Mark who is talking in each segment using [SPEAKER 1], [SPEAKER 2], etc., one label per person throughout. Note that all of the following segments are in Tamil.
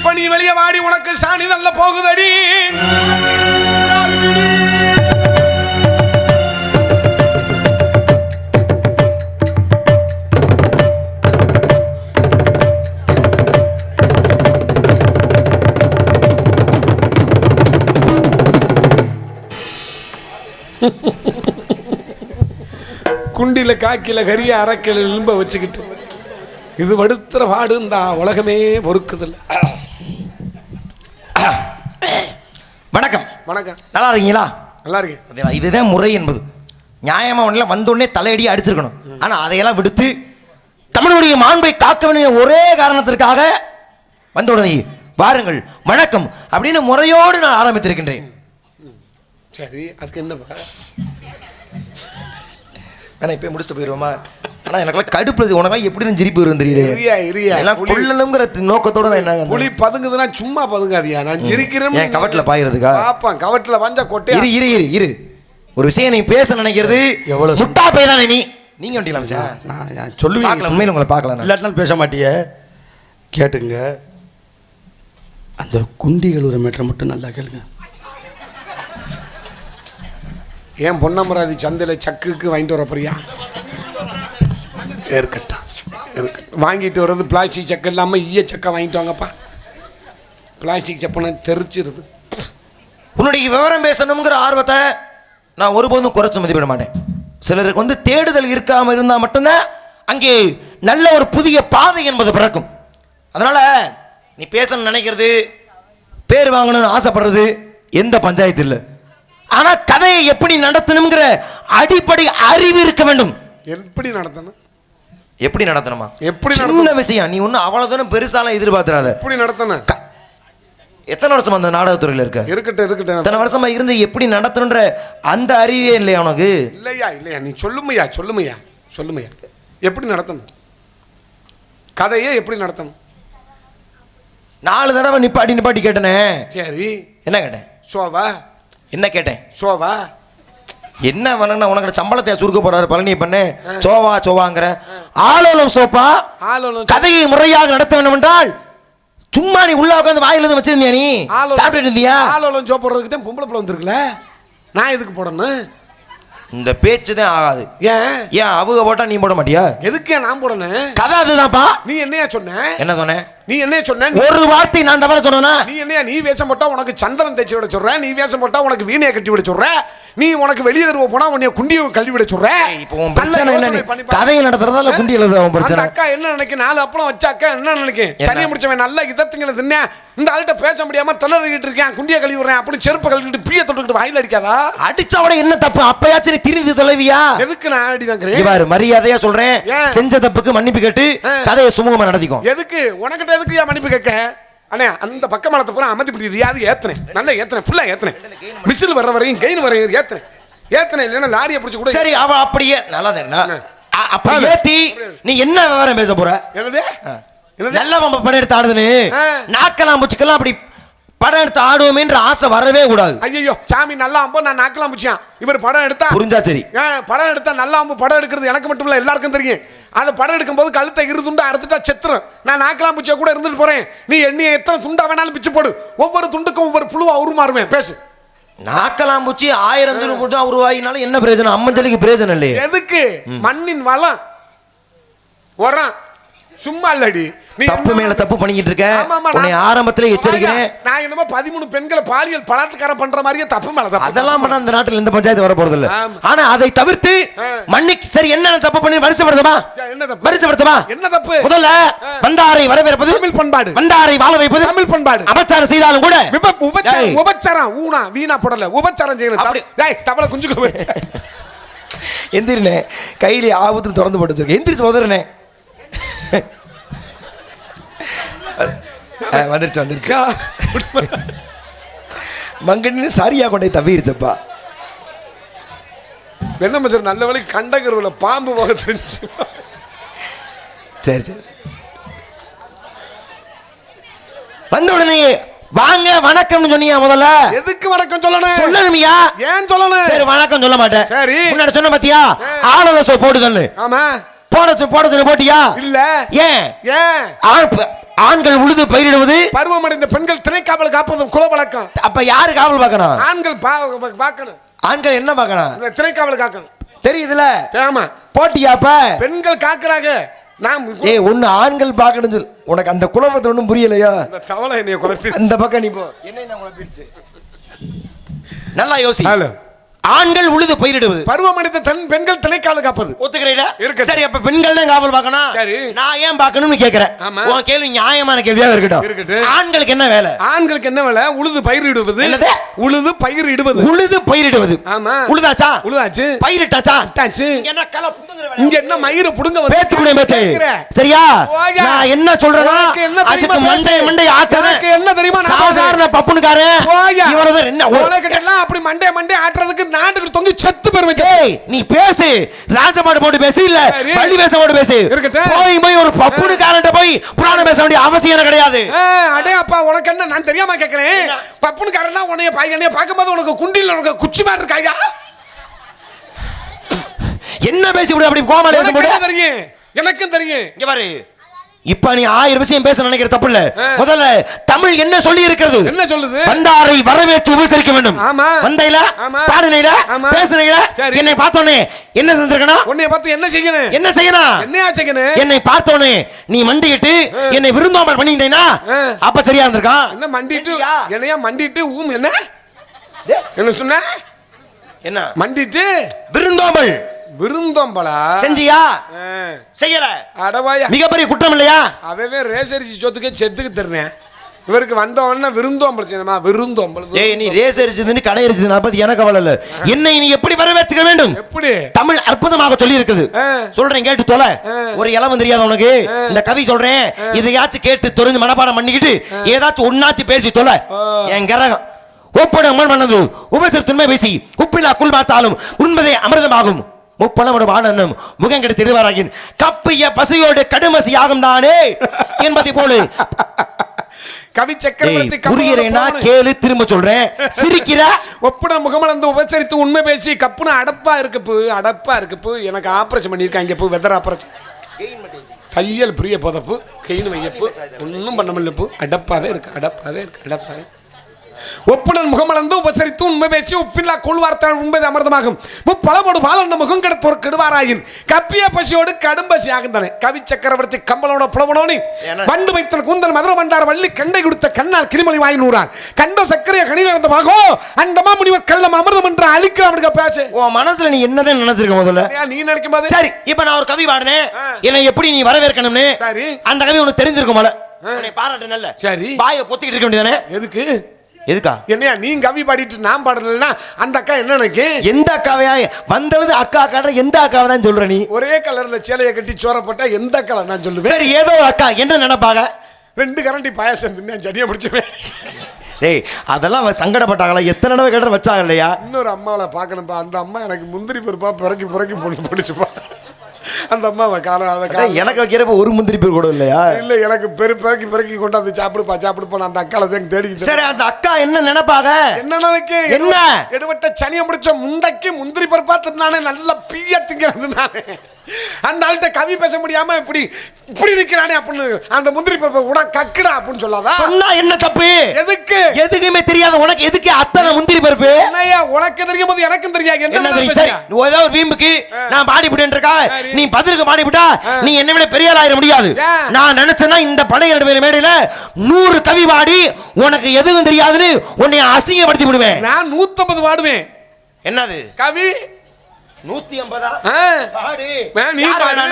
[SPEAKER 1] இப்ப நீ வெளியே வாடி உனக்கு சாணி நல்ல போகுதடி. குண்டில காக்கில கரிய அரைக்கில எலும்ப வச்சுக்கிட்டு இது வடுத்துற பாடுந்தா உலகமே பொறுக்குதில்லை.
[SPEAKER 2] வணக்கம். நல்லா இருக்கீங்களா
[SPEAKER 1] நல்லா
[SPEAKER 2] பார்த்தீங்களா? இதுதான் முறை என்பது. நியாயமா ஒன்றில் வந்தோடனே தலையடி அடிச்சிருக்கணும். ஆனா அதையெல்லாம் விடுத்து தமிழுடைய மாண்பை காக்க வேண்டிய ஒரே காரணத்திற்காக வந்த உடனே வாருங்கள் வணக்கம் அப்படின்னு முறையோடு நான் ஆரம்பித்திருக்கின்றேன்.
[SPEAKER 1] சரி அதுக்கு என்னப்பா?
[SPEAKER 2] வேணா இப்போ முடிச்சுட்டு போயிடுவோமா? ஆனா எனக்குலாம் கடுப்பு இருக்குது உனக்கு எப்படி தான் சிரிப்பு வரும் தெரியல
[SPEAKER 1] இரியா, இரியா.
[SPEAKER 2] எல்லாம் கொள்ளணுங்கிற நோக்கத்தோட நான் என்ன
[SPEAKER 1] புலி பதுங்குதுன்னா சும்மா பதுங்காதியா? நான் சிரிக்கிறேன்
[SPEAKER 2] என் கவட்டில் பாயிறதுக்கா?
[SPEAKER 1] பாப்பான். கவட்டில வந்த கொட்டையா?
[SPEAKER 2] இரு இரு இரு இரு. ஒரு விஷயம் நீ பேச நினைக்கிறது
[SPEAKER 3] எவ்வளவு
[SPEAKER 2] முட்டா பை தானே நீ? நீங்க வண்டியில் அமைச்சா?
[SPEAKER 3] நான் நான் சொல்லுவீங்க
[SPEAKER 2] பார்க்கல உண்மையில உங்களை பார்க்கல நான்.
[SPEAKER 3] இல்லாட்டினாலும் பேச மாட்டியே. கேட்டுங்க. அந்த குண்டி கழுவுற மேட்டரை மட்டும் நல்லா கேளுங்க.
[SPEAKER 1] ஏன் பொன்னமராதி சந்தையில சக்குக்கு வாங்கிட்டு வர போறியா? இருக்கட்டும் இருக்கட்டும். வாங்கிட்டு வர்றது பிளாஸ்டிக் சக்கை இல்லாமல் ஈய சக்கை வாங்கிட்டு வாங்கப்பா. பிளாஸ்டிக் சப்பனை தெரிச்சிருது.
[SPEAKER 2] உன்னுடைய விவரம் பேசணுங்கிற ஆர்வத்தை நான் ஒருபோதும் குறைச்சு மதிப்பிட மாட்டேன். சிலருக்கு வந்து தேடுதல் இருக்காம இருந்தா மட்டும்தான் அங்கே நல்ல ஒரு புதிய பாதை என்பது பிறக்கும். அதனால நீ பேசணும்னு நினைக்கிறது பேர் வாங்கணும்னு ஆசைப்படுறது எந்த பஞ்சாயத்து இல்லை. ஆனா கதையை எப்படி நடத்தணுங்கிற அடிப்படை அறிவு இருக்க வேண்டும்.
[SPEAKER 1] எப்படி நடத்தணும்?
[SPEAKER 2] எப்படி நடத்தணுமா?
[SPEAKER 1] எப்படி
[SPEAKER 2] சின்ன? விஷயம். நீ ஒன்றும் அவ்வளோதானே பெருசாலாம் எதிர்பார்த்துறாத
[SPEAKER 1] எப்படி நடத்தணும்?
[SPEAKER 2] எத்தனை வருஷம் அந்த நாடகத்துறையில் இருக்க?
[SPEAKER 1] இருக்கட்டும் இருக்கட்டும்.
[SPEAKER 2] இத்தனை வருஷமா இருந்து எப்படி நடத்தணுன்ற அந்த அறிவே இல்லையா உனக்கு?
[SPEAKER 1] இல்லையா இல்லையா. நீ சொல்லுமையா சொல்லுமையா சொல்லுமையா. எப்படி நடத்தணும்? கதையே எப்படி நடத்தணும்?
[SPEAKER 2] நாலு தடவை நிப்பாட்டி நிப்பாட்டி கேட்டனே.
[SPEAKER 1] சரி.
[SPEAKER 2] என்ன கேட்டேன்?
[SPEAKER 1] சோவா?
[SPEAKER 2] என்ன கேட்டேன்?
[SPEAKER 1] சோவா?
[SPEAKER 2] என்ன வேணும்னா உனக்கு சம்பளத்தை சுருக்க போறாரு பழனி பண்ணு. சோவா சோவாங்கிற. ஆலோலம் சோப்பா? கதையை முறையாக நடத்த வேண்டும் என்றால் சும்மா நீ உள்ள உட்காந்து வாயில இருந்து வச்சிருந்தியா நீ? சாப்பிட்டு இருந்தியா?
[SPEAKER 1] ஆலோலம் சோப் போடுறதுக்கு தான் பொம்பளை பிள்ளை வந்திருக்குல்ல? நான் எதுக்கு போடணும்?
[SPEAKER 2] இந்த பேச்சு தான் ஆகாது.
[SPEAKER 1] ஏன்?
[SPEAKER 2] ஏன் அவங்க போட்டா நீ போட மாட்டியா?
[SPEAKER 1] எதுக்கு நான் போடணும்?
[SPEAKER 2] கதை அதுதான்ப்பா.
[SPEAKER 1] நீ என்னையா சொன்ன?
[SPEAKER 2] என்ன சொன்னேன்
[SPEAKER 1] நீ என்னைய சொன்ன?
[SPEAKER 2] ஒரு வார்த்தை நான் தவிர சொன்னா
[SPEAKER 1] நீ என்னையா நீ வேஷம் போட்டா உனக்கு சந்திரன் தைச்சு விட சொல்ற? நீ வேஷம் போட்டா உனக்கு வீணையை கட்டி விட சொல்ற? நீ உனக்கு வெளியே தருவ போனா உன்னைய குண்டியை கழுவி விட சொல்ற?
[SPEAKER 2] இப்போ உன் பிரச்சனை என்ன. கதையை நடத்துறதா இல்ல குண்டி எழுதுறதா உன் பிரச்சனை.
[SPEAKER 1] அக்கா என்ன நினைக்கும் நாலு அப்பளம் வச்ச அக்கா என்ன நினைக்கும்
[SPEAKER 2] என்ன?
[SPEAKER 1] சனியை முடிச்சவன் நல்ல இதத்துங்களை தின்னேன் இந்த ஆள்கிட்ட பேச முடியாம திணறிக்கிட்டு இருக்கேன் குண்டியை கழுவி விடுறேன் அப்படி செருப்பை கழுவிட்டு பீய தொட்டுக்கிட்டு வாயில அடிக்காதா?
[SPEAKER 2] அடிச்சவட என்ன தப்பு? அப்பயாச்சும் நீ திருந்தி தொலைவியா?
[SPEAKER 1] எதுக்கு நான் அடி வாங்குறேன்?
[SPEAKER 2] இவாரு மரியாதையா சொல்றேன்? செஞ்ச தப்புக்கு மன்னிப்பு கேட்டு. கதையை சுமூகமா நடத்திக்கும்
[SPEAKER 1] எதுக்கு? உனக்கிட்ட எதுக்கு ஏன் மன்னிப்பு கேட்க? அண்ணே அந்த பக்க மரத்தை பூரா அமர்த்தி பிடிக்குது. அது ஏத்துனேன். நல்லா ஏத்துனேன். ஃபுல்லா ஏத்துனேன். மிசில் வர்ற வரையும் கெயின் வரையும் ஏத்துனேன். ஏத்துனேன் இல்லைன்னா லாரியை பிடிச்சி கூட
[SPEAKER 2] சரி அவ அப்படியே நல்லது என்ன? அப்ப. ஏத்தி நீ என்ன விவரம் பேச போற?
[SPEAKER 1] என்னது?
[SPEAKER 2] நல்ல படம் எடுத்து ஆடுதுன்னு.
[SPEAKER 1] ஆ.
[SPEAKER 2] நாக்கலாம் பூச்சிக்கெல்லாம் அப்படி படம் எடுத்து ஆடுவோமேன்ற ஆசை வரவே கூடாது.
[SPEAKER 1] ஐயோ சாமி நல்லா அம்போ நான் நாக்கலாம் பிடிச்சான் இவர் படம் எடுத்தா?
[SPEAKER 2] புரிஞ்சா சரி.
[SPEAKER 1] படம் எடுத்தா நல்லா அம்பு படம் எடுக்கிறது எனக்கு மட்டும் இல்ல எல்லாருக்கும் தெரியும். அந்த படம் எடுக்கும்போது கழுத்தை இரு துண்டா அறுத்துட்டா செத்துரும். நான் நாக்கலாம் பிச்சை கூட இருந்துட்டு போறேன். நீ எண்ணிய எத்தனை துண்டா வேணாலும் பிச்சு போடு. ஒவ்வொரு துண்டுக்கும் ஒவ்வொரு புழுவா உருமாறுவேன். பேசு.
[SPEAKER 2] நாக்கலாம் பூச்சி ஆயிரம் தூரம் போட்டு உருவாகினாலும் என்ன பிரயோஜனம்? அம்மஞ்சலிக்கு பிரயோஜனம் இல்லையே.
[SPEAKER 1] எதுக்கு? மண்ணின் வளம். உரம். சும்மா இல்லடி. நீ
[SPEAKER 2] தப்பு மேல தப்பு பண்ணிக்கிட்டு இருக்க உன்னை ஆரம்பத்துல எச்சரிக்கிறேன்.
[SPEAKER 1] நான் என்னமோ பதிமூணு பெண்களை பாலியல் பலாத்காரம் பண்ற மாதிரியே தப்பு மேல தப்பு
[SPEAKER 2] அதெல்லாம் பண்ண அந்த நாட்டில் எந்த பஞ்சாயத்து வர போறது இல்ல. ஆனா அதை தவிர்த்து. மன்னிக்கு சரி என்னென்ன தப்பு பண்ணி வருஷப்படுத்தமா
[SPEAKER 1] சரி, என்ன தப்பு?
[SPEAKER 2] வருஷப்படுத்தமா
[SPEAKER 1] என்ன தப்பு?
[SPEAKER 2] முதல்ல வந்தாரை வரவேற்பது
[SPEAKER 1] தமிழ் பண்பாடு.
[SPEAKER 2] வந்தாரை வாழ வைப்பது
[SPEAKER 1] தமிழ் பண்பாடு.
[SPEAKER 2] அபச்சாரம் செய்தாலும் கூட
[SPEAKER 1] உபச்சாரம் ஊனா வீணா போடல. உபச்சாரம் செய்யணும். தவளை குஞ்சுக்குள்ள வச்சு
[SPEAKER 2] எந்திரினே கையில ஆபத்து திறந்து போட்டு எந்திரிச்சு உதறனே. வந்துருச்சு வந்துருச்சு. மங்கன்னு சரியா கொண்டே தவிருச்சப்பா
[SPEAKER 1] என்ன மச்சான் நல்ல வேலை கண்டகருவில் பாம்பு போக தெரிஞ்சு.
[SPEAKER 2] சரி சரி. வந்த உடனே வாங்க வணக்கம்னு சொன்னீங்க முதல்ல?
[SPEAKER 1] எதுக்கு வணக்கம் சொல்லணும்?
[SPEAKER 2] சொல்லணுமியா
[SPEAKER 1] ஏன் சொல்லணும்?
[SPEAKER 2] சரி வணக்கம் சொல்ல மாட்டேன்.
[SPEAKER 1] சரி.
[SPEAKER 2] முன்னாடி சொன்ன பாத்தியா? ஆளுநர் சோ போடுதன்னு
[SPEAKER 1] ஆமா.
[SPEAKER 2] போட சொ- போட சொல்லி போட்டியா?
[SPEAKER 1] இல்ல.
[SPEAKER 2] ஏன்?
[SPEAKER 1] ஏன்?
[SPEAKER 2] ஆண்கள் உழுது பயிரிடுவது?
[SPEAKER 1] பருவமடைந்த பெண்கள் திணைக்காவல் காப்பதும் குல வழக்கம்.
[SPEAKER 2] அப்ப யாரு காவல் பார்க்கணும்?
[SPEAKER 1] ஆண்கள் பார்க்கணும்.
[SPEAKER 2] ஆண்கள் என்ன பார்க்கணும்?
[SPEAKER 1] திணைக்காவல் காக்கணும்.
[SPEAKER 2] தெரியுதுல?
[SPEAKER 1] ஆமா.
[SPEAKER 2] போட்டியாப்ப
[SPEAKER 1] பெண்கள் காக்குறாங்க. நான்
[SPEAKER 2] ஏய் ஒண்ணு ஆண்கள் பார்க்கணும் சொல்லு உனக்கு அந்த குழப்பத்தை ஒண்ணும் புரியலையா?
[SPEAKER 1] இந்த தவளை என்னைய குழப்பி
[SPEAKER 2] அந்த பக்கம் நீ போ. என்ன குழப்பிடுச்சு நல்லா யோசி. ஆண்கள் உழுது பயிரிடுவது
[SPEAKER 1] பருவமடைந்த தன் பெண்கள் திணைக்காவல் காப்பது
[SPEAKER 2] ஒத்துக்கிறீங்களா
[SPEAKER 1] இருக்கு.
[SPEAKER 2] சரி அப்ப பெண்கள் தான் காவல் பார்க்கணும்
[SPEAKER 1] சரி.
[SPEAKER 2] நான் ஏன் பார்க்கணும்னு கேக்குறேன். உன் கேள்வி நியாயமான கேள்வியா இருக்கட்டும். ஆண்களுக்கு என்ன வேலை
[SPEAKER 1] ஆண்களுக்கு என்ன வேலை உழுது பயிரிடுவது? உழுது பயிரிடுவது
[SPEAKER 2] உழுது பயிரிடுவது
[SPEAKER 1] ஆமா.
[SPEAKER 2] உழுதாச்சா
[SPEAKER 1] உழுதாச்சு
[SPEAKER 2] பயிரிட்டாச்சா
[SPEAKER 1] விட்டாச்சு.
[SPEAKER 2] இங்க என்ன வேலை?
[SPEAKER 1] இங்க என்ன மயிறு புடுங்க
[SPEAKER 2] பேத்து குடி பேத்து? சரியா. நான் என்ன சொல்றேன்னா அதுக்கு மண்டை
[SPEAKER 1] பேசு?
[SPEAKER 2] மண்டை ஆட்டாத
[SPEAKER 1] என்ன தெரியுமா
[SPEAKER 2] சாதாரண பப்புனுக்காரன்
[SPEAKER 1] போயா.
[SPEAKER 2] இவரதான் என்ன
[SPEAKER 1] அப்படி மண்டே மண்டே ஆட்டுறதுக்கு நாட்டுக்கு தொங்கி செத்து பெறுவேன்
[SPEAKER 2] ஏய் நீ பேசு. ராஜமாடு போட்டு பேசு இல்ல. பள்ளி பேச போட்டு பேசு.
[SPEAKER 1] இருக்கட்டும்.
[SPEAKER 2] போய் போய் ஒரு பப்புனுக்காரன்ட்ட போய் புராணம் பேச வேண்டிய அவசியம் கிடையாது.
[SPEAKER 1] அடே அப்பா உனக்கு என்ன? நான் தெரியாம கேக்குறேன்? பப்புனு காரனா உன்னைய பையனைய பார்க்கும்போது உனக்கு குண்டில உனக்கு குச்சி மாதிரி இருக்காயா?
[SPEAKER 2] என்ன பேசி விடு அப்படி கோமாளி பேச
[SPEAKER 1] என்ன தெரியும்? எனக்கும் தெரியும்.
[SPEAKER 2] இங்க பாரு. இப்ப நீ ஆயிரம் விஷயம் பேச நினைக்கிற தப்பு இல்ல. முதல்ல தமிழ் என்ன சொல்லி இருக்கிறது
[SPEAKER 1] என்ன சொல்லுது?
[SPEAKER 2] வந்தாரை வரவேற்று உபசரிக்க வேண்டும்.
[SPEAKER 1] ஆமா.
[SPEAKER 2] வந்தையில. பாடுனையில. பேசுனையில. என்னை பார்த்தோன்னே என்ன செஞ்சிருக்கணும்?
[SPEAKER 1] உன்னைய பார்த்து என்ன செய்யணும்?
[SPEAKER 2] என்ன செய்யணும்?
[SPEAKER 1] என்னையா செய்யணும்?
[SPEAKER 2] என்னை பார்த்தோன்னே நீ மண்டிக்கிட்டு என்னை விருந்தோம்பல் பண்ணியிருந்தேனா. அப்ப சரியா இருந்திருக்கான்
[SPEAKER 1] என்ன மண்டிட்டு? என்னையா மண்டிட்டு? ஊம் என்ன? என்ன சொன்ன?
[SPEAKER 2] என்ன?
[SPEAKER 1] மண்டிட்டு?
[SPEAKER 2] விருந்தோம்பல்.
[SPEAKER 1] விருந்தோம்பலா
[SPEAKER 2] செஞ்சியா. செய்யல.
[SPEAKER 1] அடவாயா
[SPEAKER 2] மிகப்பெரிய குற்றம் இல்லையா?
[SPEAKER 1] அவன் ரேசரிசி சொத்துக்கே செத்துக்கு தருனேன் இவருக்கு வந்த உடனே விருந்தோம்பல் செய்யணுமா விருந்தோம்பல்
[SPEAKER 2] ஏய் நீ ரேஸ் அடிச்சதுன்னு கடை அடிச்சது அதை பத்தி எனக்கு இல்ல. என்னை நீ எப்படி வரவேற்றுக்க வேண்டும்?
[SPEAKER 1] எப்படி?
[SPEAKER 2] தமிழ் அற்புதமாக சொல்லி இருக்குது. சொல்றேன் கேட்டு தொலை. ஒரு இளவம் தெரியாது உனக்கு இந்த கவி சொல்றேன் இதையாச்சும் கேட்டு தெரிஞ்சு மனப்பாடம் பண்ணிக்கிட்டு ஏதாச்சும் ஒன்னாச்சும் பேசி தொலை. என் கிரகம். ஒப்பட அம்மன் பண்ணது உபசரித்துண்மை பேசி உப்பிலா குள் பார்த்தாலும் உண்பதே அமிர்தமாகும். முப்பணமோட வாணனும் முகம் கெடுத்து திருவாராகின் கப்பிய பசியோடு கடுமசி ஆகும் தானே என்பதை போல.
[SPEAKER 1] கவி சக்கரவர்த்தி
[SPEAKER 2] புரியறேன்னா கேளு திரும்ப சொல்றேன் சிரிக்கிற?
[SPEAKER 1] ஒப்புட முகமலர்ந்து உபசரித்து உண்மை பேசி கப்புன்னு அடப்பா இருக்கு பூ அடப்பா இருக்கு பூ. எனக்கு ஆபரேஷன் பண்ணியிருக்காங்க பூ வெதர் ஆபரேஷன் தையல் பிரிய புதப்பு கெயின் வையப்பு ஒன்றும் பண்ண முடியல பூ. அடப்பாவே இருக்கு அடப்பாவே இருக்கு அடப்பாவே. ஒப்புடன் முகமலர்ந்து உபசரித்து உண்மை பேசி உப்பில்லா கொள்வார்த்தால் உண்பது அமிர்தமாகும். முப்பழமோடு பாலண்ட முகம் கெடுத்து ஒரு கெடுவாராயின். கப்பிய பசியோடு கடும் பசி ஆகுந்தானே கவி சக்கரவர்த்தி கம்பளோட புலவனோனி? வண்டு வைத்தல் கூந்தல் மதுர மண்டார் வள்ளி கண்டை கொடுத்த கண்ணால் கிளிமொழி வாய் நூறான். கண்ட சக்கரைய கணில வந்தமாகோ அண்டமா முனிவர் கள்ளம் அமிர்தம் என்று அழிக்கிற அவனுக்கு பேச்சு.
[SPEAKER 2] உன் மனசுல நீ என்னதான் நினைச்சிருக்க முதல்ல?
[SPEAKER 1] நீ நினைக்கும் போது
[SPEAKER 2] சரி இப்ப நான் ஒரு கவி பாடினேன். என்னை எப்படி நீ வரவேற்கணும்னு?
[SPEAKER 1] சரி.
[SPEAKER 2] அந்த கவி உனக்கு தெரிஞ்சிருக்குமல உன்னை பாராட்டு நல்ல
[SPEAKER 1] சரி.
[SPEAKER 2] பாய பொத்திக்கிட்டு இருக்க வேண்டியதானே
[SPEAKER 1] எதுக்கு?
[SPEAKER 2] எதுக்கா?
[SPEAKER 1] என்னையா நீ கவி பாடிட்டு நான் பாடலைன்னா அந்த அக்கா என்ன நினைக்கும்
[SPEAKER 2] எந்த அக்காவையா வந்தது அக்கா அக்காட எந்த அக்காவை தான் சொல்ற நீ?
[SPEAKER 1] ஒரே கலர்ல சேலையை கட்டி சோற போட்டா எந்த கலர் நான் சொல்லுவேன்?
[SPEAKER 2] சரி ஏதோ அக்கா. என்ன நினைப்பாங்க
[SPEAKER 1] ரெண்டு கரண்டி பாயாசம் தின்னு சரியா முடிச்சுவேன்
[SPEAKER 2] டேய் அதெல்லாம் அவ சங்கடப்பட்டாங்களா? எத்தனை தடவை கேட்ட வச்சாங்க இல்லையா?
[SPEAKER 1] இன்னொரு அம்மாவை பார்க்கணும்ப்பா அந்த அம்மா எனக்கு முந்திரி பருப்பா பிறக்கி பிறக்கி பொண்ணு பிடிச்சுப்பா. அந்த அம்மாவை காண அதை காண.
[SPEAKER 2] அதான் எனக்கு வைக்கிறப்ப ஒரு முந்திரி பேர் கூட இல்லையா?
[SPEAKER 1] இல்ல எனக்கு பெரு பிறக்கி பிறக்கி கொண்டாந்து சாப்பிடுப்பா சாப்பிடுப்பா அந்த அக்கால தான் தேடி
[SPEAKER 2] சரி அந்த அக்கா என்ன நினைப்பாங்க
[SPEAKER 1] என்ன நினைக்க?
[SPEAKER 2] என்ன?
[SPEAKER 1] எடுவட்ட சனியை முடிச்ச முண்டைக்கு முந்திரி பருப்பா தின்னானே நல்ல பீய திங்கிறது நானே. அந்த ஆள்கிட்ட கவி பேச முடியாம இப்படி இப்படி நிக்கிறானே அப்படின்னு அந்த முந்திரி பருப்பை கூட கக்குடா அப்படின்னு சொல்லாதா?
[SPEAKER 2] சொன்னா என்ன தப்பு?
[SPEAKER 1] எதுக்கு?
[SPEAKER 2] எதுக்குமே தெரியாத உனக்கு எதுக்கு அத்தனை முந்திரி பருப்பு?
[SPEAKER 1] என்னய்யா உனக்கு தெரியும் போது எனக்கும் தெரியாது
[SPEAKER 2] என்ன தெரியும்? சரி? ஏதோ ஒரு வீம்புக்கு நான் பாடி இருக்கா. நீ பதிலுக்கு பாடி விட்டா நீ என்னை விட பெரிய ஆள் ஆயிட முடியாது? நான் நினைச்சேன்னா இந்த பழைய நடுவேல மேடையில நூறு கவி பாடி உனக்கு எதுவும் தெரியாதுன்னு உன்னை அசிங்கப்படுத்தி விடுவேன்.
[SPEAKER 1] நான் நூத்தம்பது பாடுவேன்.
[SPEAKER 2] என்னது?
[SPEAKER 1] கவி
[SPEAKER 2] நூத்தி ஐம்பதா
[SPEAKER 1] நீ பாடு.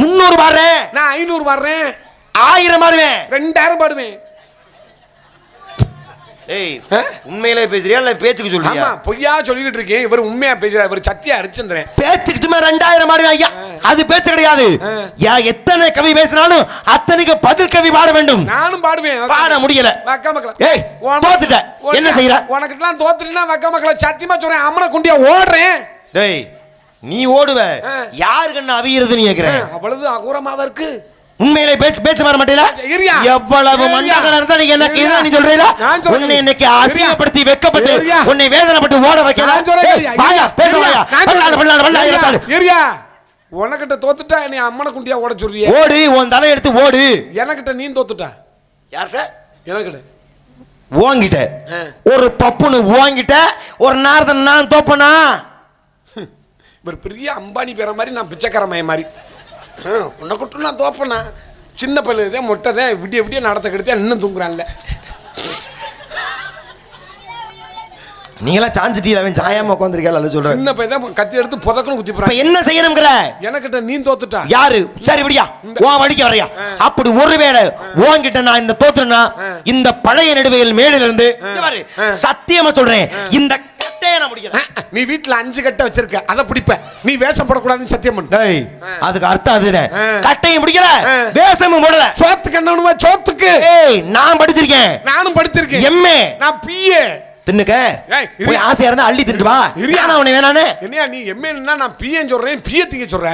[SPEAKER 2] முன்னூறு பாடுறேன்.
[SPEAKER 1] நான் ஐநூறு பாடுறேன்.
[SPEAKER 2] ஆயிரம் பாடுவேன்.
[SPEAKER 1] ரெண்டாயிரம் பாடுவேன்.
[SPEAKER 2] ஏய்? உண்மையிலே பேசுறியா இல்ல பேச்சுக்கு சொல்றியா?
[SPEAKER 1] ஆமா பொய்யா சொல்லிக்கிட்டு இருக்கேன். இவர் உண்மையா பேசுறாரு இவர் சத்தியா அரிச்சந்திரன்.
[SPEAKER 2] பேச்சுக்கு சும்மா ரெண்டாயிரம் பாடுவேன் ஐயா. அது பேச்சு கிடையாது. யா எத்தனை கவி பேசினாலும் அத்தனைக்கு பதில் கவி பாட வேண்டும்.
[SPEAKER 1] நானும் பாடுவேன்.
[SPEAKER 2] பாட முடியல.
[SPEAKER 1] வக்க மக்கள
[SPEAKER 2] ஏய், தோத்துட்ட. என்ன செய்யற?
[SPEAKER 1] உனக்கிட்டலாம் தோத்துட்டுனா வக்க மக்கள சத்தியமா சொல்றேன். அம்மனை குண்டியா ஓடுறேன்.
[SPEAKER 2] டேய் நீ ஓடுவ. யாரு கண்ணு அவியறது கேக்குறேன்
[SPEAKER 1] அவ்வளவு அகோரமாவா இருக்கு
[SPEAKER 2] உண்மையிலே பேச்சு பேச வர மாட்டேல. எவ்வளவு
[SPEAKER 1] இருயா.
[SPEAKER 2] மண்டகன இருந்தா நீ எனக்கு
[SPEAKER 1] இருயா.
[SPEAKER 2] இதான் நீ சொல்றீல. உன்னை இன்னைக்கு. அசிங்கப்படுத்தி வெக்கப்பட்டு. உன்னை வேதனைப்பட்டு ஓட வைக்கல. வாயா பேச. வாயா பல்லாடு
[SPEAKER 1] இருயா.
[SPEAKER 2] இருக்காடு
[SPEAKER 1] இருயா உனக்கிட்ட தோத்துட்டா நீ அம்மனை குண்டியா ஓட சொல்றியே
[SPEAKER 2] ஓடு உன் தலை எடுத்து ஓடு
[SPEAKER 1] எனக்கிட்ட நீ தோத்துட்டா
[SPEAKER 2] யார்கிட்ட
[SPEAKER 1] எனக்கிட்ட
[SPEAKER 2] ஓங்கிட்ட
[SPEAKER 1] ஆ.
[SPEAKER 2] ஒரு தப்புன்னு ஓங்கிட்ட ஒரு நேரத்தை நான் தோப்பனா
[SPEAKER 1] இவர் பெரிய அம்பானி பேர மாதிரி நான் பிச்சைக்கார மய மாதிரி. உன்னை கொட்டு நான் தோப்பண்ணா சின்ன பையன் தான் மொட்டை தான் விடிய விடிய நடத்த கெடுத்தா இன்னும் தூங்குறான்ல.
[SPEAKER 2] நீங்களாம் சாஞ்சிட்டீங்க அவன் சாயாம உட்காந்துருக்கா அதை சொல்றேன்.
[SPEAKER 1] சின்ன பையன் தான் கத்தி எடுத்து புதக்கணும் குத்தி
[SPEAKER 2] என்ன செய்யணுங்கிற?
[SPEAKER 1] எனக்கிட்ட நீ தோத்துட்டா?
[SPEAKER 2] யாரு? சரி விடியா. உன் வழிக்கு வரையா. அப்படி ஒருவேளை உன்கிட்ட நான் இந்த தோத்துனா இந்த பழைய நடுவையில் பாரு, சத்தியமா சொல்றேன். இந்த நான்
[SPEAKER 1] நீ வீட்டுல அஞ்சு கட்டை வச்சிருக்க அதை பிடிப்ப. நீ வேஷம் போடக்கூடாதுன்னு சத்தியம் பண்ணு.
[SPEAKER 2] டேய் அதுக்கு அர்த்தம்
[SPEAKER 1] ஆ.
[SPEAKER 2] கட்டையும் முடிக்கல. வேஷமும் போடல.
[SPEAKER 1] சோத்துக்கு என்ன சோத்துக்கு.
[SPEAKER 2] ஏய் நான் படிச்சிருக்கேன்.
[SPEAKER 1] நானும் படிச்சிருக்கேன்.
[SPEAKER 2] எம்ஏ.
[SPEAKER 1] நான் பிஏ.
[SPEAKER 2] தின்னுக்க. போய் ஆசையா இருந்தா அள்ளி தின்னுட்டு வா. ஏன்னா அவனை வேணானே
[SPEAKER 1] என்னையா நீ எம்ஏன்னா நான் பிஏன்னு சொல்றேன் பிஏ திங்க சொல்ற?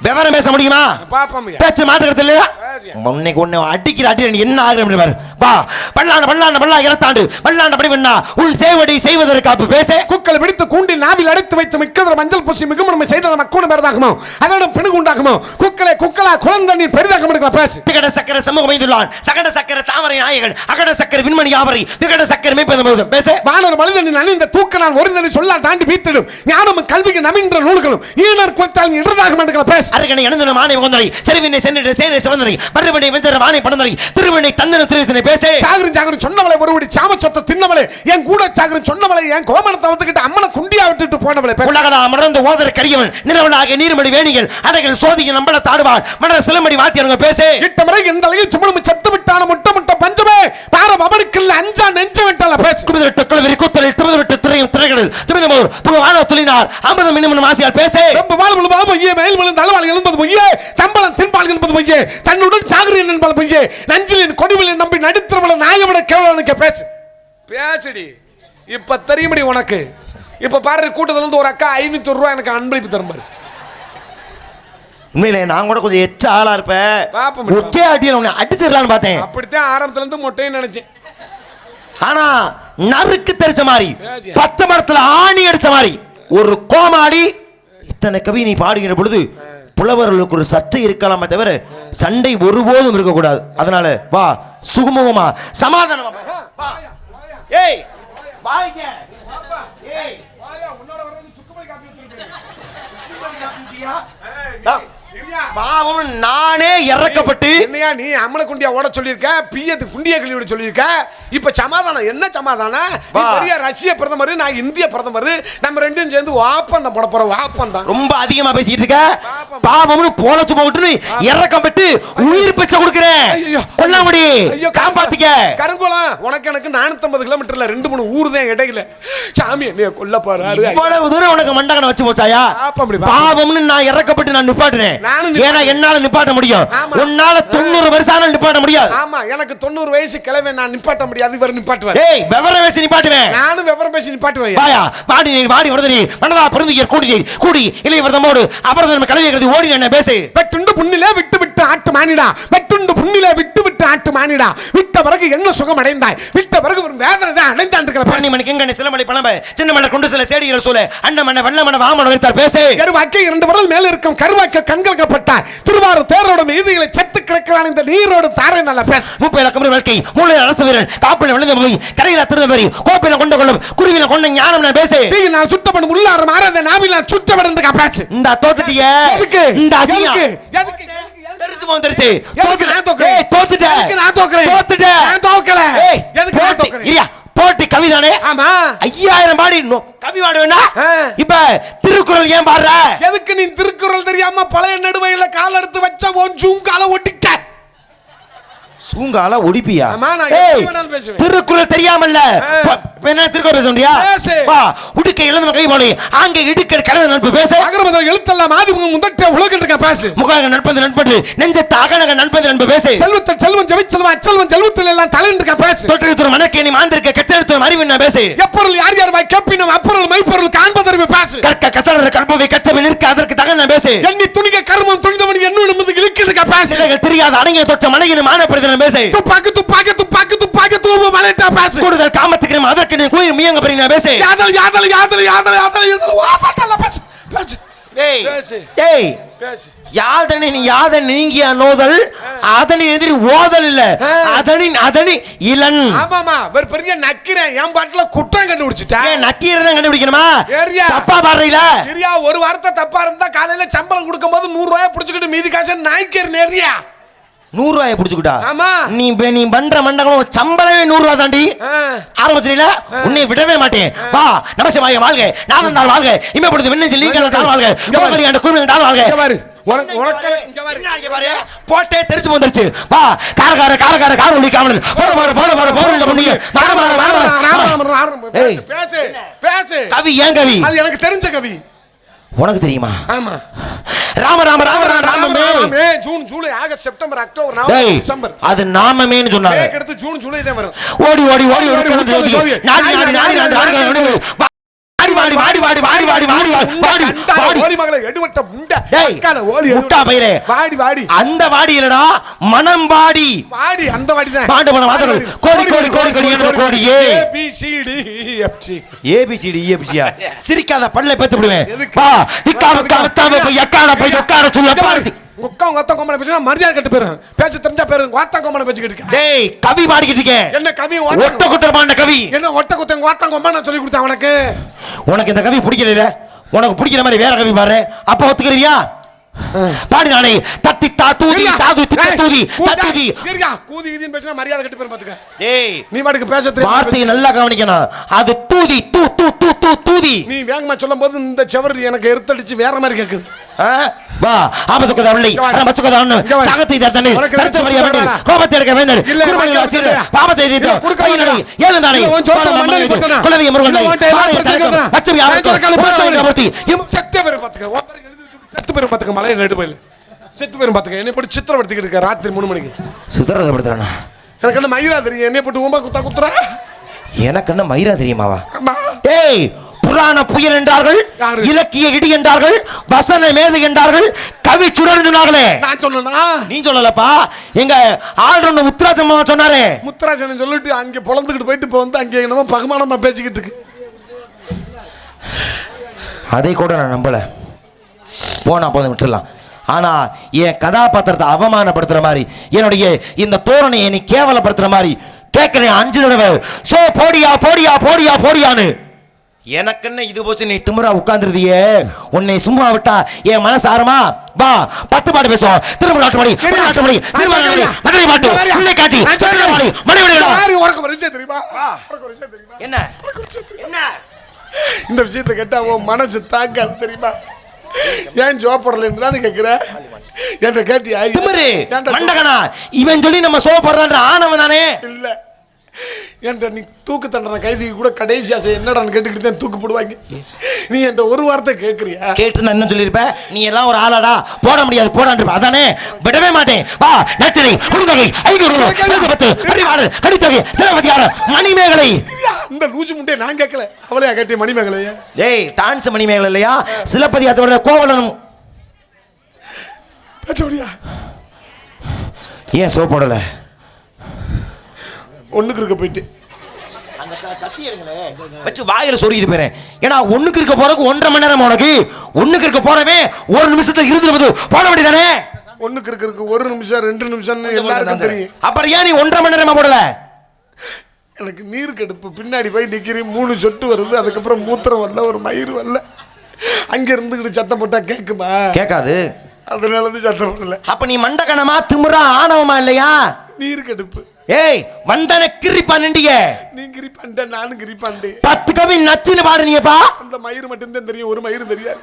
[SPEAKER 2] விவரம் பேச முடியுமா?
[SPEAKER 1] பாப்போம்
[SPEAKER 2] பேச்சு மாட்டுக்கிறது இல்லையா?
[SPEAKER 1] சரியா.
[SPEAKER 2] உன்னைக்கு உன்னை அடிக்கிற அடி என்ன ஆகுற பாரு. வா பல்லாண்ட பல்லாண்ட பல்லா இறத்தாண்டு பல்லாண்ட படி வேணா. உன் சேவடி செய்வதற்கு அப்ப பேச.
[SPEAKER 1] குக்களை விடுத்து கூண்டில் நாவில் அடைத்து வைத்து மிக்கதர மஞ்சள் பூசி மிகவும் நம்ம செய்தத மக்கூன பெரிதாகுமோ? அதோட பிணுகு உண்டாகுமோ? குக்களை குக்களா குழந்தை பெரிதாக எடுக்கலாம் பேசு.
[SPEAKER 2] திகட சக்கர சமூகம் வைத்துள்ளான் சகட சக்கர தாமரை நாயகன் அகட சக்கர விண்மணி யாவரை திகட சக்கர மேய்ப்பது பேச.
[SPEAKER 1] வானர் மனிதனின் அணிந்த தூக்க நான் ஒருந்தனை சொல்லால் தாண்டி வீத்திடும். ஞானமும் கல்விக்கு நவீன்ற நூல்களும் ஈனர் குலத்தால் இடதாக எடுக்கலாம் பேசு.
[SPEAKER 2] அருகனை அணிந்தன மானை முகந்தனை செருவினை சென்னிட சேனை சிவந்தனை மறுவனை வெஞ்சர மானை பணந்தனை திருவனை தந்தன திருசனை பேச.
[SPEAKER 1] சாகரும் சாகரும் சொன்னவளை ஒருபடி சாம சொத்த தின்னவளே என் கூட சாகரும் சொன்னவளை என் கோமணத்தை வந்துகிட்டு அம்மனை குண்டியா விட்டுட்டு போனவளை பேசு.
[SPEAKER 2] உலகளா அமர்ந்து ஓதர கரியவன் நிறவலாக நீர்மடி வேணிகள் அடைகள் சோதிகள் நம்பள தாடுவான் மலர் சிலமடி வாத்தியனுங்க பேசு.
[SPEAKER 1] இட்ட முறை இந்த அலையில் சிமணும் செத்து விட்டான முட்டை முட்டை பஞ்சமே பாரம் அவனுக்குள்ள அஞ்சா நெஞ்ச விட்டால பேசு
[SPEAKER 2] குமிதட்டு குளவெறி கூத்தலில் திருமதவிட்டு திரையும் திரைகளில் திருமதமோர் புக வாழ துளினார் அமிர்தம் இன்னும் ஆசையால் பேசே
[SPEAKER 1] ரொம்ப வாழ் விழுவா பொய்யே மேல் விழுந்து தலைவாள் எழும்பது பொய்யே தம்பளம் தின்பால் என்பது பொய்யே தன்னுடன் சாகரின் என்பது பொய்யே நஞ்சிலின் கொடிவிலின் நம்பி நடித்திரவள நாயவிட கேவலனுக்கு பேசு பேசுடி இப்ப தெரியுமடி உனக்கு இப்ப பாரு கூட்டத்துல இருந்து ஒரு அக்கா ஐநூத்தி ரூபா எனக்கு அன்பளிப்பு தரும் பாரு
[SPEAKER 2] உண்மையிலே நான் கூட கொஞ்சம் எச்ச ஆளா இருப்பேன். ஒற்றே அடியில் உன்னை அடிச்சிடலான்னு பார்த்தேன்.
[SPEAKER 1] அப்படித்தான் ஆரம்பத்துல இருந்து மொட்டைன்னு நினைச்சேன்.
[SPEAKER 2] ஆனா நறுக்கு தெரிச்ச மாதிரி. பச்சை மரத்துல ஆணி அடிச்ச மாதிரி ஒரு கோமாளி இத்தனை கவி நீ பாடுகிற பொழுது புலவர்களுக்கு ஒரு சர்ச்சை இருக்கலாமே தவிர சண்டை ஒருபோதும் இருக்கக்கூடாது. அதனால வா சுகமுகமா சமாதானமா. ஏய் வாங்க ஏய். பாவம் நானே இறக்கப்பட்டு
[SPEAKER 1] என்னையா நீ அம்மனை குண்டியா ஓட சொல்லியிருக்க? பியத்து குண்டிய கிளி விட சொல்லியிருக்க? இப்ப சமாதானம் என்ன சமாதானம். பெரிய ரஷ்ய பிரதமர் நான் இந்திய பிரதமர் நம்ம ரெண்டும் சேர்ந்து வாப்பந்தம் போட போறோம் வாப்பந்தம்.
[SPEAKER 2] ரொம்ப அதிகமா பேசிட்டு இருக்க. பாவம்னு போலச்சு போட்டுன்னு இறக்கப்பட்டு உயிர் பிச்சை கொடுக்கிறேன்.
[SPEAKER 1] ஐயோ.
[SPEAKER 2] கொல்லாமுடி.
[SPEAKER 1] ஐயோ,
[SPEAKER 2] காப்பாத்திக்க.
[SPEAKER 1] கருங்குளம் உனக்கு எனக்கு நானூத்தம்பது கிலோமீட்டர்ல ரெண்டு மூணு ஊர் தான் இடையில. சாமி என்னைய கொல்ல போறாரு.
[SPEAKER 2] இவ்வளவு தூரம் உனக்கு மண்டகனை வச்சு போச்சாயா. பாவம்னு நான் இறக்கப்பட்டு நான் நிப்பாட்டுறேன்.
[SPEAKER 1] நானும்
[SPEAKER 2] ஏன்னா என்னால நிப்பாட்ட முடியும். உன்னால தொண்ணூறு வருஷம் நிப்பாட்ட முடியாது.
[SPEAKER 1] ஆமா எனக்கு தொண்ணூறு வயசு கிழமை நான் நிப்பாட்ட முடியாது இவர் நிப்பாட்டுவார்.
[SPEAKER 2] ஏய் விவரம் பேசி நிப்பாட்டுவேன்.
[SPEAKER 1] நானும் விவரம் பேசி நிப்பாட்டுவேன்.
[SPEAKER 2] வாயா வாடி நீர் வாடி வருது நீர் மனதா பொருந்தியர் கூடி கூடி இளைய விரதமோடு அபரதம் கலவியகிறது ஓடி என்ன பேசு.
[SPEAKER 1] வெட்டுண்டு புண்ணிலே விட்டு விட்டு ஆட்டு மானிடா. வெட்டுண்டு புண்ணிலே விட்டு விட்டு ஆட்டு மானிடா. விட்ட பிறகு என்ன சுகம் அடைந்தாய்? விட்ட பிறகு ஒரு வேதனை தான் அடைந்தான் இருக்கிற
[SPEAKER 2] பண்ணி மணிக்கு எங்கண்ணி சிலமலை பணம்ப சின்ன மன்னர் கொண்டு சில சேடிகள் சூழ அண்ணன் மன்ன வெள்ள மன்ன வாமன வைத்தார் பேசு.
[SPEAKER 1] கருவாக்கை இரண்டு விரல் மேல இருக்கும். கருவாக்க கண்கள்கப்பட்டார் திருவாரூர் தேரோட மீதிகளை செத்து கிடக்கிறான். இந்த நீரோடு தாரை நல்ல பேச.
[SPEAKER 2] முப்பையில கமரி வாழ்க்கை மூலையில அரசு வீரன் காப்பில விழுந்த போய் கரையில திருநபரி கோப்பையில கொண்ட கொள்ளும் குருவில கொண்ட ஞானம் நான் பேசு.
[SPEAKER 1] தீ நான் சுத்தப்படும் உள்ளார மாறாத நாவில் நான் சுத்த விடுங்க பேச்சு
[SPEAKER 2] இந்த தோத்துட்டிய.
[SPEAKER 1] எதுக்கு?
[SPEAKER 2] இந்த அசிங்கம்.
[SPEAKER 1] எதுக்கு?
[SPEAKER 2] தெரிஞ்சு வந்துருச்சு
[SPEAKER 1] எதுக்கு நான் தோக்குறேன்?
[SPEAKER 2] ஏய், தோத்துட்ட.
[SPEAKER 1] எதுக்கு நான் தோக்குறேன்?
[SPEAKER 2] தோத்துட்ட.
[SPEAKER 1] நான் தோக்கல.
[SPEAKER 2] ஏய்,
[SPEAKER 1] எதுக்கு நான் தோக்குறேன்?
[SPEAKER 2] போட்டி கவிதானே?
[SPEAKER 1] ஆமா.
[SPEAKER 2] ஐயாயிரம் பாடி கவி பாட வேணா
[SPEAKER 1] ஆ.
[SPEAKER 2] இப்ப திருக்குறள் ஏன் பாடுற?
[SPEAKER 1] எதுக்கு நீ திருக்குறள் தெரியாம பழைய நடுவையில கால் எடுத்து வச்ச உன் ஜூங்கால ஒட்டிக்க
[SPEAKER 2] சூங்கால ஒடிப்பியா. திருக்குறள் தெரியாமல்ல. என்ன திருக்குறள் பேச. முடியா. வா உடுக்க இழந்த கை போலே அங்க இடுக்க கலந்த நட்பு பேச.
[SPEAKER 1] அகரமதில் எழுத்தெல்லாம் ஆதிமுகம் முதற்ற உலகிட்டு இருக்க பேசு.
[SPEAKER 2] முகாக நட்பது நட்பது நெஞ்சத்து அகநக நட்பது நண்பு பேசு.
[SPEAKER 1] செல்வத்தில் செல்வம் ஜெபிச்செல்வம் அச்செல்வம் செல்வத்தில் எல்லாம் தலைன்னு இருக்க பேசு
[SPEAKER 2] தொற்றிருத்தும் மனக்கேணி மாந்திருக்க கற்றெழுத்தும் அறிவு நான் பேசு
[SPEAKER 1] எப்பொருள் யார் யார் வாய் கேப்பினும் அப்பொருள் மைப்பொருள் காண்பதறிவு பேசு
[SPEAKER 2] கற்க கசடர கற்பவை கச்சவை நிற்க அதற்கு தகன பேசு
[SPEAKER 1] எண்ணி துணிக கருமம் துணிந்தவன் என்ன நிமிந்து இழுக்கிட்டு இருக்க பேசு
[SPEAKER 2] தெரியாத அடங்கிய தொற்ற மலையின மானப்படுத்தின பேசு
[SPEAKER 1] துப்பாக்கி துப்பாக்கி துப்பாக்கி துப்பாக்கி தூவு மலைட்டா பேசு
[SPEAKER 2] கூடுதல் காமத்துக்கு அதற்கு நீ கூறி முயங்க பெரிய பேசு
[SPEAKER 1] யாதல் யாதல் யாதல் யாதல் யாதல் யாதல் வாசட்டல பேசு பேசு பேசு.
[SPEAKER 2] ஏய்
[SPEAKER 1] பேசு.
[SPEAKER 2] யாதனை நீங்கிய நோதல் அதனின் எதிரி ஓதல் இல்ல. அதனின் அதனி இளன்.
[SPEAKER 1] ஆமாமா ஒரு பெரிய நக்கிறேன் என் பாட்டுல குற்றம் கண்டுபிடிச்சிட்டேன்
[SPEAKER 2] ஏன் நக்கீரதான் கண்டுபிடிக்கணுமா. தப்பா பாடுறீல?
[SPEAKER 1] சரியா ஒரு வாரத்தை தப்பா இருந்தா காலையில சம்பளம் கொடுக்கும் போது நூறு ரூபாய் புடிச்சுக்கிட்டு மீதி காசு நாய்க்கர் நேரியா
[SPEAKER 2] நூறு ரூபாய புடிச்சுக்கிட்டா.
[SPEAKER 1] ஆமா.
[SPEAKER 2] நீ இப்ப நீ பண்ற மண்டகம் சம்பளமே நூறு ரூபாய் தாண்டி. ஆரம்பிச்சில உன்னை விடவே மாட்டேன். வா நமசிவாய வாழ்க. நாதன் தாள் வாழ்க. இமைப்படுத்து மின்னஞ்சல் நீங்க தாள் வாழ்க. கோகரி அந்த குருமன் தாள் வாழ்க? போட்டே தெரிச்சு வந்துருச்சு. வா காரகார காரகார கார ஒளி காவலன் போற போற போற போற போற புண்ணிய மாற மாற மாற மாற. ஏய்.
[SPEAKER 1] பேசு பேசு பேசு.
[SPEAKER 2] கவி ஏன் கவி?
[SPEAKER 1] அது எனக்கு தெரிஞ்ச கவி.
[SPEAKER 2] உனக்கு தெரியுமா
[SPEAKER 1] ஆமா
[SPEAKER 2] Rama Rama Rama Rama ராமமே
[SPEAKER 1] June July August September October November December
[SPEAKER 2] அது நாமமேன்னு சொன்னாங்க
[SPEAKER 1] பேக் எடுத்து ஜூன் ஜூலை தான் வரும்
[SPEAKER 2] ஓடி ஓடி ஓடி ஓடி நாடி நாடி நாடி நாடி வாடி வாடி வாடி வாடி வாடி வாடி வாடி வாடி வாடி.
[SPEAKER 1] ஓடி மகளே எடுவட்ட முண்டை அக்கால ஓடி
[SPEAKER 2] முட்டா பையலே.
[SPEAKER 1] வாடி வாடி.
[SPEAKER 2] அந்த வாடி இல்லடா மனம் வாடி.
[SPEAKER 1] வாடி அந்த வாடி தான்
[SPEAKER 2] பாண்டு மனம் வாதங்கள். கோடி, கோடி, கோடி, கோடி, கோடி, ஏ.
[SPEAKER 1] A B C D F G
[SPEAKER 2] ABCD ஏபிசியா சிரிக்காத பல்ல பேத்து விடுவேன்? வா இக்கா விக்கா வித்தாவே போய் எக்கான போய் உட்கார சொல்ல பாரு
[SPEAKER 1] உங்க அக்கா உங்க அத்தா கோமனை பேசினா மரியாதை கட்டு போயிரும். பேச தெரிஞ்சா பேரு அத்தா கோமனை பேசிக்கிட்டு இருக்க
[SPEAKER 2] டேய் கவி பாடிக்கிட்டு இருக்கேன்
[SPEAKER 1] என்ன கவி?
[SPEAKER 2] ஒட்ட பாண்ட கவி.
[SPEAKER 1] என்ன ஒட்ட குத்த உங்க அத்தா கோமனை நான் சொல்லி கொடுத்தேன் உனக்கு?
[SPEAKER 2] உனக்கு இந்த கவி பிடிக்கல உனக்கு பிடிக்கிற மாதிரி வேற கவி பாரு. அப்ப ஒத்துக்கிறியா? பாடி நானே. தத்தி தா தூதி? தாது தத்துதி.
[SPEAKER 1] இருயா, கூதி கீதின்னு பேசினா மரியாதை கட்டு போயிரும் பாத்துக்க.
[SPEAKER 2] டேய்
[SPEAKER 1] நீ பாட்டுக்கு பேச தெரியும்
[SPEAKER 2] வார்த்தையை நல்லா கவனிக்கணும். அது தூதி தூ தூ தூ தூ தூதி.
[SPEAKER 1] நீ வேகமா சொல்லும் போது இந்த செவர் எனக்கு எருத்தடிச்சு வேற மாதிரி கேக்குது?
[SPEAKER 2] வா ஆபத்துக்கு தவளை ரமத்துக்கு தவணு தாகத்தை தத்தனு
[SPEAKER 1] தருத்த
[SPEAKER 2] மரிய வேண்டி
[SPEAKER 1] சத்திய பேர் பாத்துக்க சத்து பேர் பாத்துக்க மலையை நடு போயில செத்து பேரும் பாத்துக்க. என்னை போட்டு சித்திரப்படுத்திக்கிட்டு இருக்க ராத்திரி மூணு மணிக்கு. எனக்கு என்ன மயிரா தெரியும்? என்னை போட்டு ஊம்பா குத்தா குத்துறா?
[SPEAKER 2] எனக்கு என்ன மயிரா தெரியுமாவா? ஏய் புராண புயல் என்றார்கள்? இலக்கிய இடி என்றார்கள் வசன மேது என்றார்கள் கவி சுடர் சொன்னார்களே
[SPEAKER 1] நான் சொன்னா
[SPEAKER 2] நீ சொல்லலப்பா. எங்க ஆள்றவன் உத்ராஜம்மா சொன்னாரே.
[SPEAKER 1] முத்துராஜன் சொல்லிட்டு அங்க பொழந்துக்கிட்டு போயிட்டு இப்போ வந்து அங்கே என்னமோ பகுமானமா பேசிக்கிட்டு இருக்கு.
[SPEAKER 2] அதை கூட நான் நம்பல. போனா போதும் விட்டுறலாம். ஆனா என் கதாபாத்திரத்தை அவமானப்படுத்துற மாதிரி என்னுடைய இந்த தோரணையை நீ கேவலப்படுத்துற மாதிரி கேட்கிறேன் அஞ்சு தடவை. சோ போடியா போடியா போடியா போடியான்னு. எனக்கு என்ன இது போச்சு? நீ திமிரா உட்கார்ந்துருதியே உன்னை சும்மா விட்டா என் மனசு ஆறுமா? வா பத்து பாட்டு பேசுவோம். திரும்ப நாட்டு மணி நாட்டு மணி சினிமா நாட்டு மதுரை பாட்டு பிள்ளை காட்சி மணி மணி
[SPEAKER 1] யாரு உனக்கு ஒரு விஷயம் தெரியுமா?
[SPEAKER 2] என்ன? என்ன?
[SPEAKER 1] இந்த விஷயத்தை கேட்டா உன் மனசு தாக்காது தெரியுமா? ஏன் ஜோப்படலன்னு கேட்குற என்கிட்ட கேட்டியா?
[SPEAKER 2] இவன் சொல்லி நம்ம சோ போறதான்ற ஆனவன் தானே?
[SPEAKER 1] இல்ல. என்கிட்ட நீ தூக்கு தண்டனை கைதிக்கு கூட கடைசி ஆசை என்னடான்னு கேட்டுக்கிட்டு தான் தூக்கு போடுவாங்க. நீ என்கிட்ட ஒரு வார்த்தை கேட்குறியா
[SPEAKER 2] கேட்டு என்ன சொல்லிருப்ப நீ எல்லாம் ஒரு ஆளாடா. போட முடியாது போடான்னு அதானே? விடவே மாட்டேன். வா நச்சனை குறுந்தொகை ஐநூறு பத்து பரிவாளர் கடித்தொகை சிலபதியார மணிமேகலை.
[SPEAKER 1] இந்த லூசு முட்டையை நான் கேட்கல. அவளையா கேட்டிய மணிமேகலையே?
[SPEAKER 2] டேய் டான்ஸ் மணிமேகலை இல்லையா? சிலப்பதியாத்தோட கோவலனும். ஏன் சோ
[SPEAKER 1] ஒண்ணுக்கு இருக்க போயிட்டு.
[SPEAKER 2] வச்சு வாயில சொருகிட்டு போறேன் ஏன்னா ஒண்ணுக்கு இருக்க போறதுக்கு ஒன்றரை மணி நேரம் உனக்கு? ஒண்ணுக்கு இருக்க போறவே ஒரு நிமிஷத்துல இருந்துட்டு போட வேண்டியதானே?
[SPEAKER 1] ஒண்ணுக்கு இருக்கிறதுக்கு ஒரு நிமிஷம் ரெண்டு நிமிஷம்னு எல்லாருக்கும் தெரியும்.
[SPEAKER 2] அப்புறம் ஏன் நீ ஒன்றரை மணி நேரமா போடல?
[SPEAKER 1] எனக்கு நீர் கடுப்பு. பின்னாடி போய் நிக்கிறேன். மூணு சொட்டு வருது. அதுக்கப்புறம் மூத்திரம் வரல ஒரு மயிர் வரல. அங்க இருந்துக்கிட்டு சத்தம் போட்டா கேக்குமா?
[SPEAKER 2] கேட்காது
[SPEAKER 1] அதனால தான் சத்தம் போடல.
[SPEAKER 2] அப்ப நீ மண்டகணமா திமிரா ஆணவமா இல்லையா?
[SPEAKER 1] நீர் கடுப்பு.
[SPEAKER 2] ஏய் வந்தன கிரிப்பா நிண்டிய
[SPEAKER 1] நீ கிரிப்பாண்ட நானும் கிரிப்பாண்டே
[SPEAKER 2] பத்து கவி நச்சுன்னு பாடுறீங்கப்பா.
[SPEAKER 1] அந்த மயிர் மட்டும்தான் தெரியும் ஒரு மயிர் தெரியாது.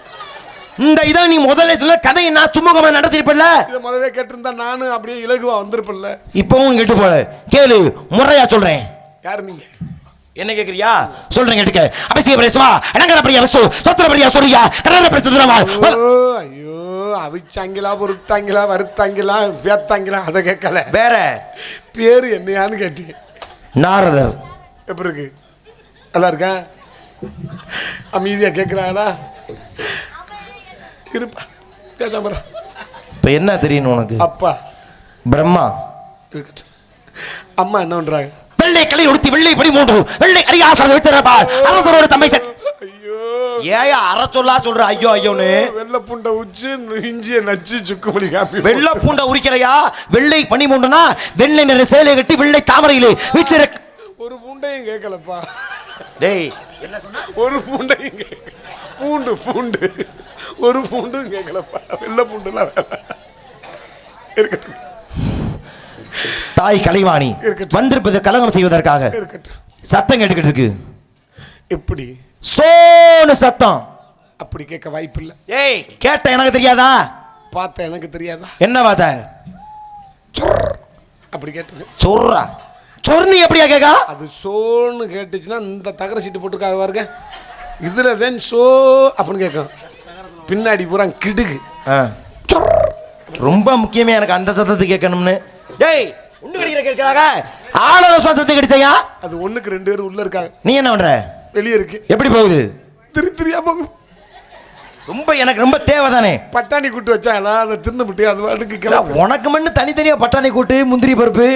[SPEAKER 2] இந்த இதை நீ முதல்ல சொல்ல கதையை நான் சுமூகமா நடத்திருப்பல
[SPEAKER 1] இதை முதவே கேட்டிருந்தா நானும் அப்படியே இலகுவா வந்திருப்பேன்ல.
[SPEAKER 2] இப்பவும் கேட்டு போல கேளு முறையா சொல்றேன்.
[SPEAKER 1] யாரு நீங்க?
[SPEAKER 2] என்ன கேக்குறியா? சொல்றேன் கேட்டுக்க. அவசிய பிரேசமா அலங்கர பிரியா வசு சொத்திர பிரியா சொல்றியா கடன பிரச்சனை
[SPEAKER 1] ஓ ஐயோ அவிச்சாங்களா பொறுத்தாங்களா வறுத்தாங்களா பேத்தாங்களா அதை கேட்கல.
[SPEAKER 2] வேற?
[SPEAKER 1] பேரு என்னையான்னு கேட்டேன்.
[SPEAKER 2] நாரதர்.
[SPEAKER 1] எப்படி இருக்கு? நல்லா இருக்கா? அமைதியா கேட்குறாங்களா இருப்பா பேசாம.
[SPEAKER 2] இப்ப என்ன தெரியணும் உனக்கு?
[SPEAKER 1] அப்பா.
[SPEAKER 2] பிரம்மா.
[SPEAKER 1] அம்மா என்ன பண்றாங்க?
[SPEAKER 2] வெள்ளை கலை உடுத்தி வெள்ளை படி மூன்று. வெள்ளை அரியாசனம் வைத்திருப்பார் அரசரோட தம்மை செ-
[SPEAKER 1] ஐயோ.
[SPEAKER 2] ஏயா அற சொல்லா சொல்ற ஐயோ ஐயோன்னு.
[SPEAKER 1] வெள்ளை பூண்டை உச்சு இஞ்சியை நச்சு சுக்குமணி காப்பி
[SPEAKER 2] வெள்ளை பூண்டை உரிக்கிறையா வெள்ளை பனி மூண்டுனா வெள்ளை நிற சேலை கட்டி வெள்ளை தாமரையிலே வீச்சிருக்க
[SPEAKER 1] ஒரு பூண்டையும் கேட்கலப்பா.
[SPEAKER 2] டேய்.
[SPEAKER 1] ஒரு பூண்டையும் கேட்கல பூண்டு பூண்டு. ஒரு பூண்டும் கேட்கலப்பா. வெள்ளை பூண்டுலாம் வேணாம்.
[SPEAKER 2] தாய் கலைவாணி. வந்திருப்பது கலகம் செய்வதற்காக. சத்தம் கேட்டுக்கிட்டு இருக்கு.
[SPEAKER 1] எப்படி
[SPEAKER 2] சோனு சத்தம்.
[SPEAKER 1] அப்படி கேட்க வாய்ப்பில்லை.
[SPEAKER 2] ஏய் கேட்ட எனக்கு தெரியாதா?
[SPEAKER 1] பார்த்த எனக்கு தெரியாதா?
[SPEAKER 2] என்ன பார்த்த?
[SPEAKER 1] அப்படி கேட்டுச்சு
[SPEAKER 2] சொல்றா சொர்ணி எப்படியா கேக்கா?
[SPEAKER 1] அது சோன்னு கேட்டுச்சுன்னா இந்த தகர சீட்டு போட்டுருக்காரு பாருங்க. இதுல தான் சோ அப்படின்னு கேட்கும். பின்னாடி பூரா கிடுகு.
[SPEAKER 2] ரொம்ப முக்கியமே எனக்கு அந்த சத்தத்தை கேட்கணும்னு. டேய் கேட்கிறாங்க? ஆளோட சத்தத்தை கடிச்சையா?
[SPEAKER 1] அது ஒண்ணுக்கு ரெண்டு பேரும் உள்ள இருக்காங்க.
[SPEAKER 2] நீ என்ன பண்ற?
[SPEAKER 1] வெளியே இருக்கு.
[SPEAKER 2] எப்படி போகுது?
[SPEAKER 1] திரு திரியா போகுது.
[SPEAKER 2] ரொம்ப எனக்கு ரொம்ப தேவை தானே
[SPEAKER 1] பட்டாணி கூட்டு வச்சாங்களா? அதை தின்னுபிட்டு அது கிளம்ப
[SPEAKER 2] உனக்கு மட்டும் தனித்தனியா பட்டாணி கூட்டு முந்திரி பருப்பு?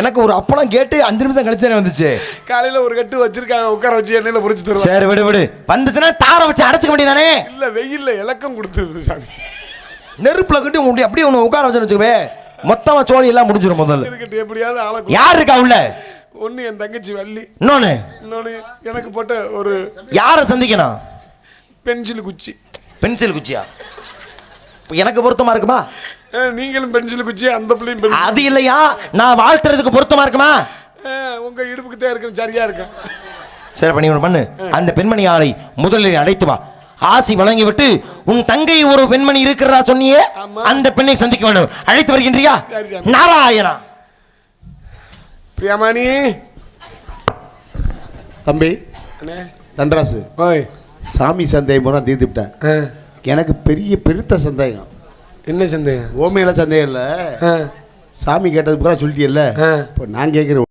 [SPEAKER 2] எனக்கு ஒரு அப்பளம் கேட்டு அஞ்சு நிமிஷம் கழிச்சு வந்துச்சு.
[SPEAKER 1] காலையில ஒரு கட்டு வச்சிருக்காங்க உட்கார வச்சு எண்ணெயில பொரிச்சு தருவாங்க.
[SPEAKER 2] சரி விடு விடு. வந்துச்சுன்னா தாரை வச்சு அடைச்சிக்க வேண்டியதானே?
[SPEAKER 1] இல்ல வெயில்ல இலக்கம் கொடுத்தது சாமி.
[SPEAKER 2] நெருப்புல கட்டி அப்படியே உன்னை உட்கார வச்சுன்னு வச்சுக்கவே மொத்தமா சோழி எல்லாம் முடிஞ்சிடும் முதல்ல.
[SPEAKER 1] எப்படியாவது ஆளை.
[SPEAKER 2] யார் இருக்கா உள்ள?
[SPEAKER 1] ஒண்ணு என் தங்கச்சி வள்ளி.
[SPEAKER 2] இன்னொன்னு?
[SPEAKER 1] இன்னொன்னு எனக்கு போட்ட ஒரு
[SPEAKER 2] யாரை சந்திக்கணும்?
[SPEAKER 1] பென்சில் குச்சி.
[SPEAKER 2] பென்சில் குச்சியா? எனக்கு பொருத்தமா இருக்குமா?
[SPEAKER 1] நீங்களும் பென்சில் குச்சி அந்த பிள்ளையும்
[SPEAKER 2] அது இல்லையா? நான் வாழ்த்துறதுக்கு பொருத்தமா இருக்குமா?
[SPEAKER 1] உங்க இடுப்புக்கு தான் இருக்கும் சரியா இருக்கும்
[SPEAKER 2] சரி பண்ணி ஒன்று பண்ணு. அந்த பெண்மணி ஆளை முதலில் அழைத்து வா. ஆசி வழங்கி விட்டு உன் தங்கை ஒரு பெண்மணி இருக்கிறதா சொன்னியே. அந்த பெண்ணை சந்திக்க வேண்டும். அழைத்து வருகின்றியா. நாராயணா.
[SPEAKER 1] பிரியாமணி.
[SPEAKER 3] தம்பி
[SPEAKER 1] அண்ணே.
[SPEAKER 3] தண்டராசு
[SPEAKER 1] ஓய்.
[SPEAKER 3] சாமி சந்தேகம் பூரா தீர்த்துவிட்டேன். எனக்கு பெரிய பெருத்த சந்தேகம்.
[SPEAKER 1] என்ன சந்தேகம்?
[SPEAKER 3] ஓமையில சந்தேகம் இல்லை. சாமி கேட்டது பூரா சொல்லிட்டியல்ல. இப்போ நான் கேட்குறேன்